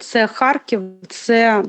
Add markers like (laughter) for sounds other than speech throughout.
Це Харків, це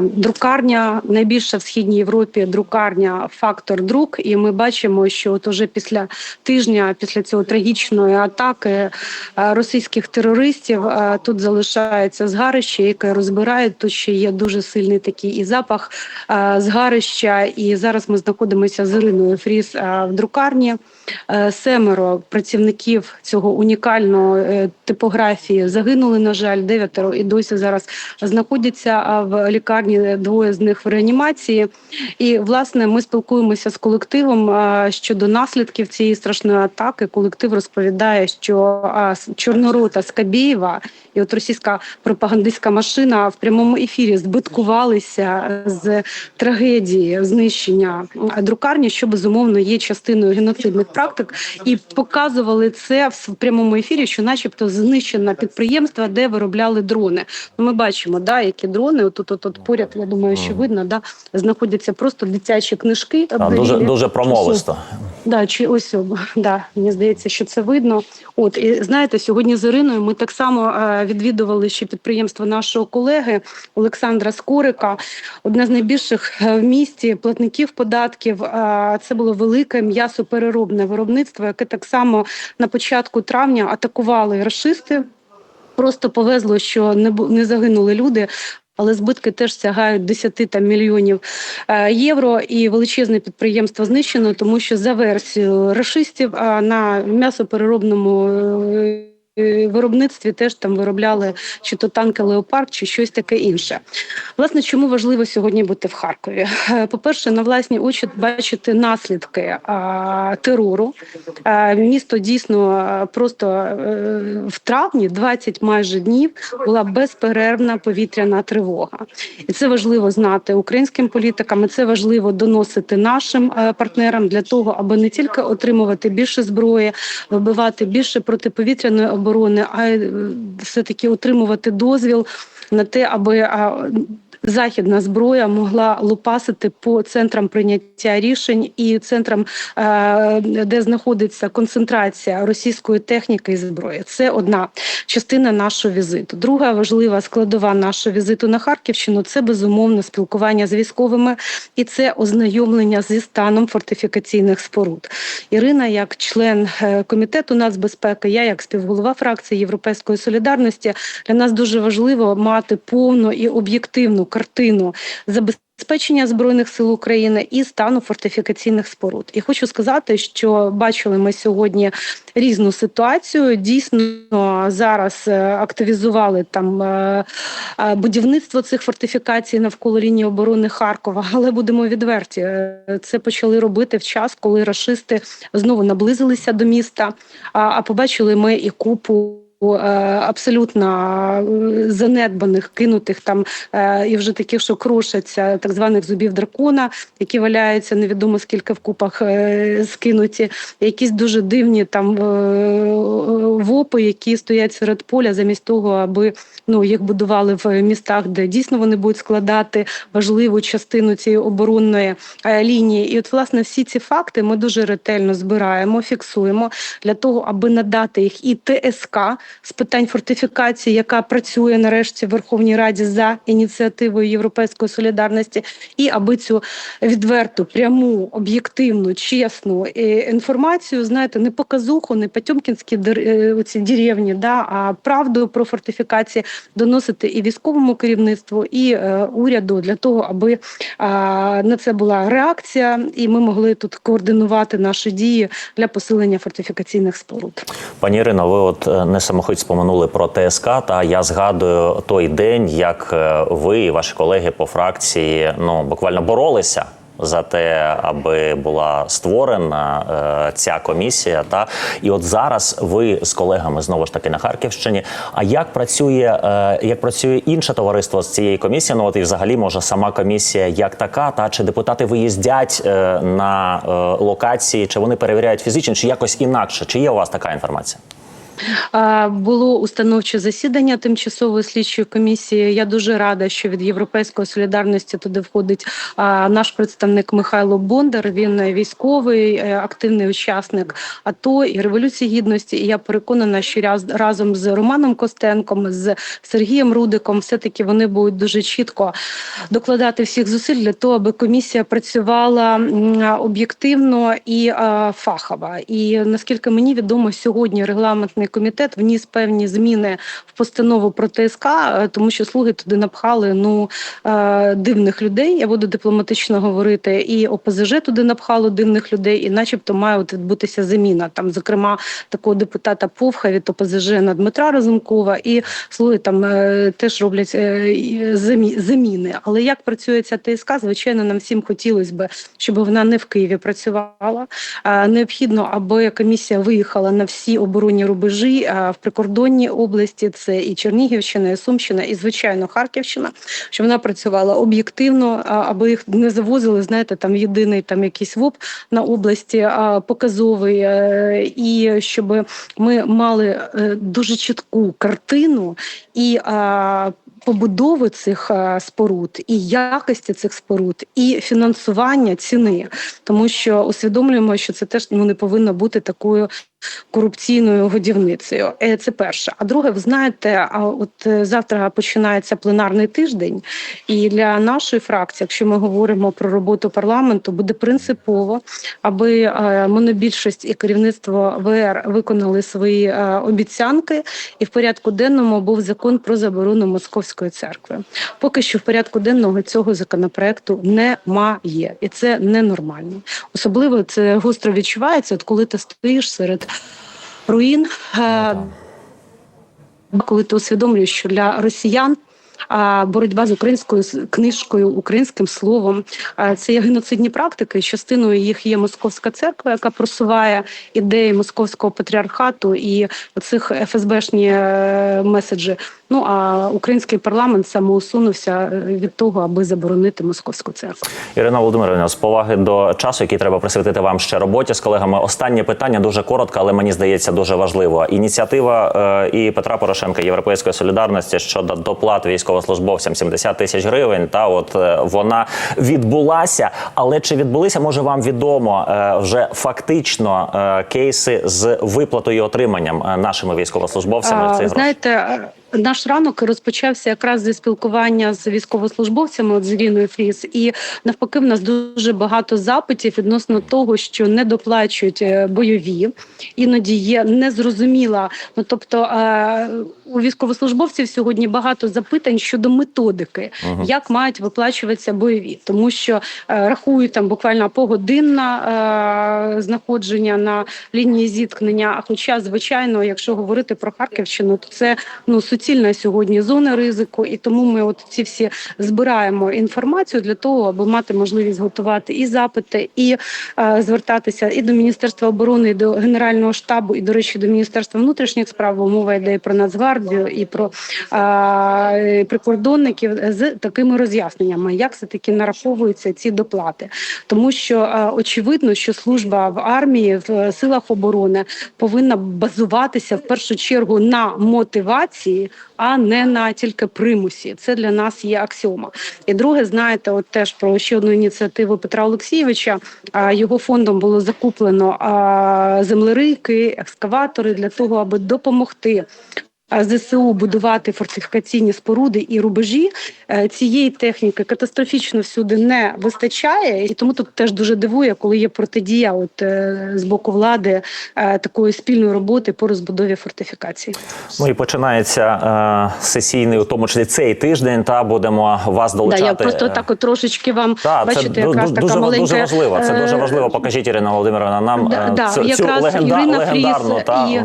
друкарня, найбільша в східній Європі друкарня Фактор Друк. І ми бачимо, що от уже після тижня, після цього трагічної атаки е, російських терористів, е, тут залишається згарище, яке розбирають. Тут ще є дуже сильний такий і запах е, згарища. І зараз ми знаходимося з Іриною Фріс е, в друкарні. Е, Семеро працівників цього унікального е, типографії загинули. На жаль, дев'ятеро і досі зараз знаходяться в лікарні. Двоє з них в реанімації. І власне ми спілкуємося з колективом щодо наслідків цієї страшної атаки. Колектив розповідає, що Чорнорота Скабєєва і от російська пропагандистська машина в прямому ефірі збиткувалися з трагедії знищення друкарні, що безумовно є частиною геноцидних практик, і показували це в прямому ефірі, що, начебто, знищено підприємство, де виробляли дрони. Ну, ми бачимо, да, які дрони. Отут, от, от поряд, я думаю, що видно, да, знаходяться просто дитячі книжки. Та, дуже дуже промовисто. Да, чи ось о, (laughs) да, мені здається, що це видно. От і знаєте, сьогодні з Іриною ми так само е, відвідували ще підприємство нашого колеги Олександра Скорика, одне з найбільших е, в місті платників податків. Е, Це було велике м'ясопереробне виробництво, яке так само на початку травня атакували рашисти. Просто повезло, що не не загинули люди. Але збитки теж сягають 10 там, мільйонів е, євро, і величезне підприємство знищено, тому що за версією рашистів на м'ясопереробному е, виробництві теж там виробляли чи то танки Леопард, чи щось таке інше. Власне, чому важливо сьогодні бути в Харкові? Е, По-перше, на власні очі бачити наслідки а, терору. Е, Місто дійсно е, просто е, в травні 20 майже днів була безперервна повітряна тривога. І це важливо знати українським політикам. і Це важливо доносити нашим е, партнерам для того, аби не тільки отримувати більше зброї, вибивати більше протиповітряної оборони, а е, все таки отримувати дозвіл на те, аби західна зброя могла лупасити по центрам прийняття рішень і центрам, е, де знаходиться концентрація російської техніки і зброї. Це одна частина нашого візиту. Друга важлива складова нашого візиту на Харківщину це безумовно спілкування з військовими і це ознайомлення зі станом фортифікаційних споруд. Ірина, як член е, комітету нацбезпеки, я як співголова фракції Європейської солідарності, для нас дуже важливо мати повну і об'єктивну картину забезпечення збройних сил України і стану фортифікаційних споруд. І хочу сказати, що бачили ми сьогодні різну ситуацію. Дійсно, зараз е, активізували там е, е, будівництво цих фортифікацій навколо лінії оборони Харкова. Але будемо відверті, це почали робити в час, коли рашисти знову наблизилися до міста. А побачили ми і купу. Е, Абсолютно е, занедбаних, кинутих там е, і вже таких, що крошаться, так званих зубів дракона, які валяються невідомо скільки в купах скинуті. Якісь дуже дивні там вопи, які стоять серед поля, замість того, аби ну їх будували в містах, де дійсно вони будуть складати важливу частину цієї оборонної лінії. І от власне всі ці факти ми дуже ретельно збираємо, фіксуємо для того, аби надати їх і ТСК з питань фортифікації, яка працює нарешті в Верховній Раді за ініціативою Європейської солідарності, і аби цю відверту, пряму, об'єктивну, чесну е, інформацію, знаєте, не показуху, не потьомкінські дер- е, оці деревні, да, а правду про фортифікації доносити і військовому керівництву, і е, уряду для того, аби а, на це була реакція, і ми могли тут координувати наші дії для посилення фортифікаційних споруд. Пані Ірино, ви от е, не самохить споминули про ТСК. Та я згадую той день, як е, ви і ваші колеги по фракції ну буквально боролися. За те, аби була створена е, ця комісія, та і от зараз ви з колегами знову ж таки на Харківщині. А як працює е, як працює інше товариство з цієї комісії? Ну от і взагалі може сама комісія як така, та чи депутати виїздять е, на е, локації, чи вони перевіряють фізично, чи якось інакше? Чи є у вас така інформація? Було установче засідання тимчасової слідчої комісії. Я дуже рада, що від Європейської солідарності туди входить наш представник Михайло Бондар. Він військовий, е, активний учасник АТО і Революції Гідності. І я переконана, що раз- разом з Романом Костенком, з Сергієм Рудиком, все таки вони будуть дуже чітко докладати всіх зусиль для того, аби комісія працювала об'єктивно і фахово. І наскільки мені відомо, сьогодні регламентний комітет вніс певні зміни в постанову про ТСК, е, тому що слуги туди напхали ну е, дивних людей. Я буду дипломатично говорити, і ОПЗЖ туди напхало дивних людей, і, начебто, має от відбутися заміна. Там, зокрема, такого депутата Повха від ОПЗЖ на Дмитра Розумкова, і слуги там е, теж роблять заміни. Але як працює ця ТСК, звичайно, нам всім хотілося б, щоб вона не в Києві працювала. Необхідно, аби комісія виїхала на всі оборонні рубежі е, в прикордонній області. Це і Чернігівщина, і Сумщина, і звичайно Харківщина. Щоб вона працювала об'єктивно, аби їх не завозили, знаєте, там єдиний там якийсь ВОП на області показовий, е, і щоб ми мали е, дуже чітку картину і побудови цих споруд, і якості цих споруд, і фінансування ціни, тому що усвідомлюємо, що це теж ну не повинно бути такою корупційною годівницею. Е, Це перше. А друге, ви знаєте, а от е, завтра починається пленарний тиждень, і для нашої фракції, якщо ми говоримо про роботу парламенту, буде принципово, аби е, монобільшість і керівництво ВР виконали свої обіцянки, і в порядку денному був закон про заборону московської церкви. Поки що в порядку денного цього законопроекту немає, і це ненормально. Особливо це гостро відчувається, от коли ти стоїш серед руїн. е, коли ти усвідомлюєш, що для росіян боротьба з українською книжкою, українським словом це є геноцидні практики. Частиною їх є московська церква, яка просуває ідеї московського патріархату і цих ФСБшні е, меседжі. Ну а український парламент самоусунувся е, від того, аби заборонити московську церкву. Ірина Володимирівна, з поваги до часу, який треба присвятити вам ще роботі з колегами. Останнє питання дуже коротко, але мені здається дуже важливо. Ініціатива е, і Петра Порошенка Європейської солідарності щодо доплат військовослужбовцям 70 тисяч гривень. Та от е, вона відбулася. Але чи відбулися, може вам відомо е, вже фактично е, кейси з виплатою і отриманням е, нашими військовослужбовцями А, цих грошей? знаєте, е, наш ранок розпочався якраз зі спілкування з військовослужбовцями от з Іриною Фріс, і навпаки, в нас дуже багато запитів відносно того, що не доплачують е, бойові, іноді є незрозуміла. Ну тобто е, у військовослужбовців сьогодні багато запитань щодо методики, як мають виплачуватися бойові, тому що е, рахують там буквально погодинна е, знаходження на лінії зіткнення. А хоча, звичайно, якщо говорити про Харківщину, то це ну суцільна сьогодні зона ризику, і тому ми от ці всі збираємо інформацію для того, аби мати можливість готувати і запити, і е, звертатися і до міністерства оборони, і до генерального штабу, і до речі, до міністерства внутрішніх справ. бо Мова йде і про Нацгвардію, і про е, прикордонників з такими роз'ясненнями, як все таки нараховуються ці доплати, тому що е, очевидно, що служба в армії в е, силах оборони повинна базуватися в першу чергу на мотивації, а не на тільки примусі. Це для нас є аксіома. І друге, знаєте, от теж про ще одну ініціативу Петра Олексійовича. Його фондом було закуплено землерийки, екскаватори для того, аби допомогти. ЗСУ будувати фортифікаційні споруди і рубежі Е, цієї техніки катастрофічно всюди не вистачає, і тому тут теж дуже дивує, коли є протидія, от е, з боку влади е, такої спільної роботи по розбудові фортифікацій. Ну і починається е, сесійний, у тому числі цей тиждень. Та будемо вас Да, долучати. я просто так от трошечки вам це бачите, ду- якраз ду- така дуже, маленька дуже важливо. Це дуже важливо. Покажіть Ірина Володимировна нам Да, е, да, цю, цю якраз легенда, Ірина Фріз легендарну та і-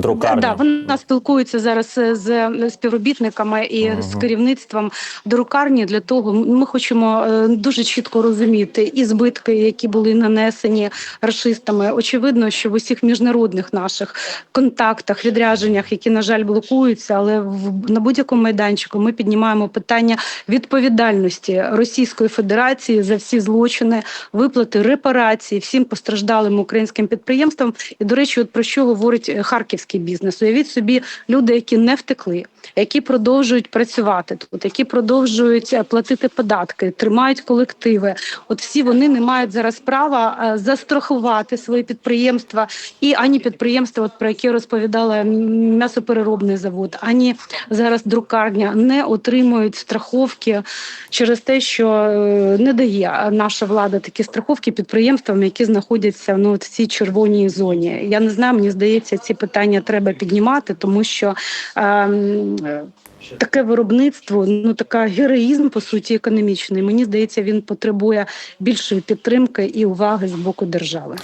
друкарню. Да, вона спілкується зараз е, з співробітниками і з керівництвом друкарні для того. Ми хочемо е, дуже чітко розуміти і збитки, які були нанесені рашистами. Очевидно, що в усіх міжнародних наших контактах, відрядженнях, які на жаль блокуються, але в на будь-якому майданчику ми піднімаємо питання відповідальності Російської Федерації за всі злочини, виплати репарації всім постраждалим українським підприємствам. І до речі, от про що говорить е, харківський бізнес? Уявіть собі люди, які не втекли, які продовжують працювати тут, які продовжують е, платити податки, тримають колективи. От всі вони не мають зараз права е, застрахувати свої підприємства і ані підприємства, от про які розповідала м'ясопереробний завод, ані зараз друкарня не отримують страховки через те, що е, не дає наша влада такі страховки підприємствам, які знаходяться ну в цій червоній зоні. Я не знаю, мені здається, ці питання треба піднімати, тому що. е, Таке виробництво, ну така героїзм по суті економічний. Мені здається, він потребує більшої підтримки і уваги з боку держави.